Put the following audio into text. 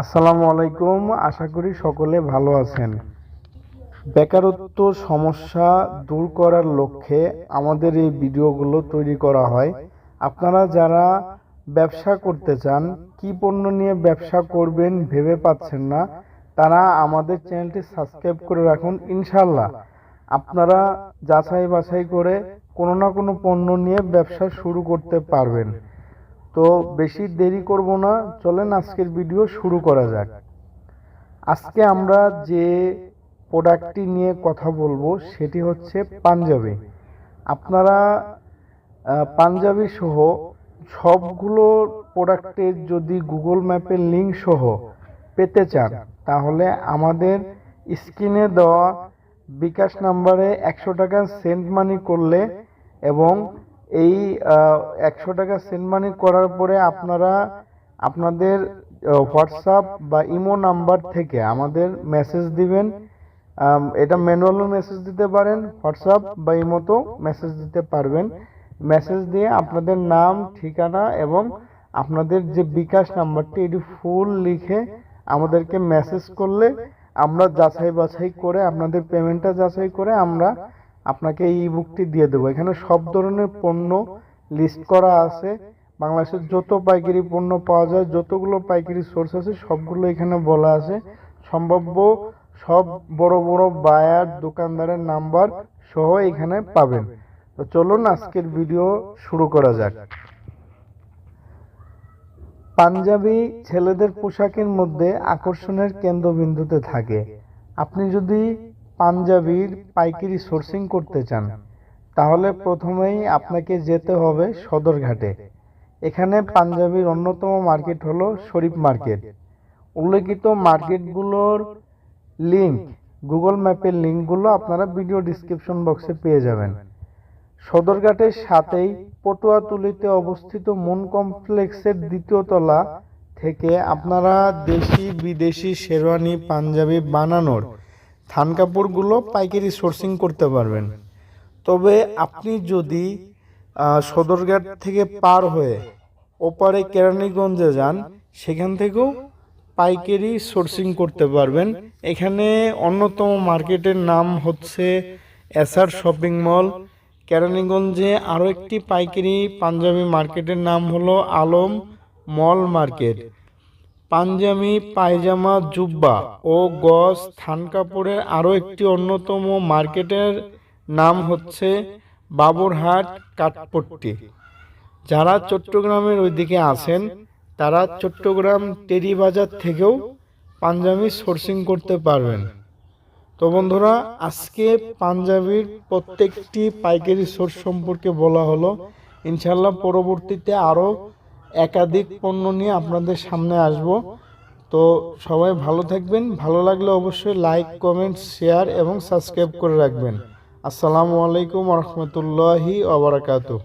আসসালামু আলাইকুম, আশা করি সকলে ভালো আছেন। বেকারত্ব সমস্যা দূর করার লক্ষ্যে আমাদের এই ভিডিওগুলো তৈরি করা হয়। আপনারা যারা ব্যবসা করতে চান, কি পণ্য নিয়ে ব্যবসা করবেন ভেবে পাচ্ছেন না, তারা আমাদের চ্যানেলটি সাবস্ক্রাইব করে রাখুন ইনশাল্লাহ আপনারা যাচাই বাছাই করে কোনো না কোনো পণ্য নিয়ে ব্যবসা শুরু করতে পারবেন। তো বেশি দেরি করব না, চলেন আজকের ভিডিও শুরু করা যাক। আজকে আমরা যে প্রোডাক্টটি নিয়ে কথা বলব, সেটি হচ্ছে পাঞ্জাবি। আপনারা পাঞ্জাবি সহ সবগুলো প্রোডাক্টের যদি গুগল ম্যাপের লিঙ্ক সহ পেতে চান, তাহলে আমাদের স্ক্রিনে দেওয়া বিকাশ নাম্বারে একশো টাকা সেন্ড মানি করলে এবং এই একশো টাকা সেন্ড মানি করার পরে আপনারা আপনাদের হোয়াটসঅ্যাপ বা ইমো নাম্বার থেকে আমাদের মেসেজ দিবেন। এটা ম্যানুয়ালও মেসেজ দিতে পারেন হোয়াটসঅ্যাপ বা ইমোতেও মেসেজ দিতে পারবেন। মেসেজ দিয়ে আপনাদের নাম, ঠিকানা এবং আপনাদের যে বিকাশ নাম্বারটি, এটি ফুল লিখে আমাদেরকে মেসেজ করলে আমরা যাচাই বাছাই করে, আপনাদের পেমেন্টটা যাচাই করে আমরা আপনাকে এই বুকটি দিয়ে দেবো। এখানে সব ধরনের পণ্য লিস্ট করা আছে। বাংলাদেশের যত পাইকারি পণ্য পাওয়া যায়, যতগুলো পাইকারি সোর্স আছে, সবগুলো এখানে বলা আছে। সম্ভাব্য সব বড় বড় বায়ার দোকানদারের নাম্বার সহ এখানে পাবেন। তো চলুন আজকের ভিডিও শুরু করা যাক। পাঞ্জাবি ছেলেদের পোশাকের মধ্যে আকর্ষণের কেন্দ্রবিন্দুতে থাকে। আপনি যদি পাঞ্জাবির পাইকারি সোর্সিং করতে চান, তাহলে প্রথমেই আপনাকে যেতে হবে সদরঘাটে। এখানে পাঞ্জাবির অন্যতম মার্কেট হলো শরীফ মার্কেট। উল্লেখিত মার্কেটগুলোর লিংক গুগল ম্যাপের লিঙ্কগুলো আপনারা ভিডিও ডিসক্রিপশন বক্সে পেয়ে যাবেন। সদরঘাটের সাথেই পটুয়াতুলিতে অবস্থিত মুন কমপ্লেক্সের দ্বিতীয় তলা থেকে আপনারা দেশি বিদেশি শেরওয়ানি পাঞ্জাবি বানানোর থান কাপড়গুলো পাইকারি সোর্সিং করতে পারবেন। তবে আপনি যদি সদরঘাট থেকে পার হয়ে ওপারে কেরানীগঞ্জে যান, সেখান থেকেও পাইকারি সোর্সিং করতে পারবেন। এখানে অন্যতম মার্কেটের নাম হচ্ছে এসআর শপিং মল। কেরানীগঞ্জে আরও একটি পাইকারি পাঞ্জাবি মার্কেটের নাম হলো আলম মল মার্কেট। পাঞ্জাবি, পায়জামা, জুব্বা ও গজ থান কাপড়ের আরও একটি অন্যতম মার্কেটের নাম হচ্ছে বাবরহাট কাঠপট্টি। যারা চট্টগ্রামের ওইদিকে আছেন, তারা চট্টগ্রাম টেরি বাজার থেকেও পাঞ্জাবি সোর্সিং করতে পারবেন। তো বন্ধুরা, আজকে পাঞ্জাবির প্রত্যেকটি পাইকারি সোর্স সম্পর্কে বলা হলো। ইনশাল্লাহ পরবর্তীতে আরও একাধিক পণ্য নিয়ে আপনাদের সামনে আসব। তো সবাই ভালো থাকবেন। ভালো লাগলে অবশ্যই লাইক কমেন্ট শেয়ার এবং সাবস্ক্রাইব করে রাখবেন। আসসালামু আলাইকুম রহমতুল্লাহি ওবরাকাতুহ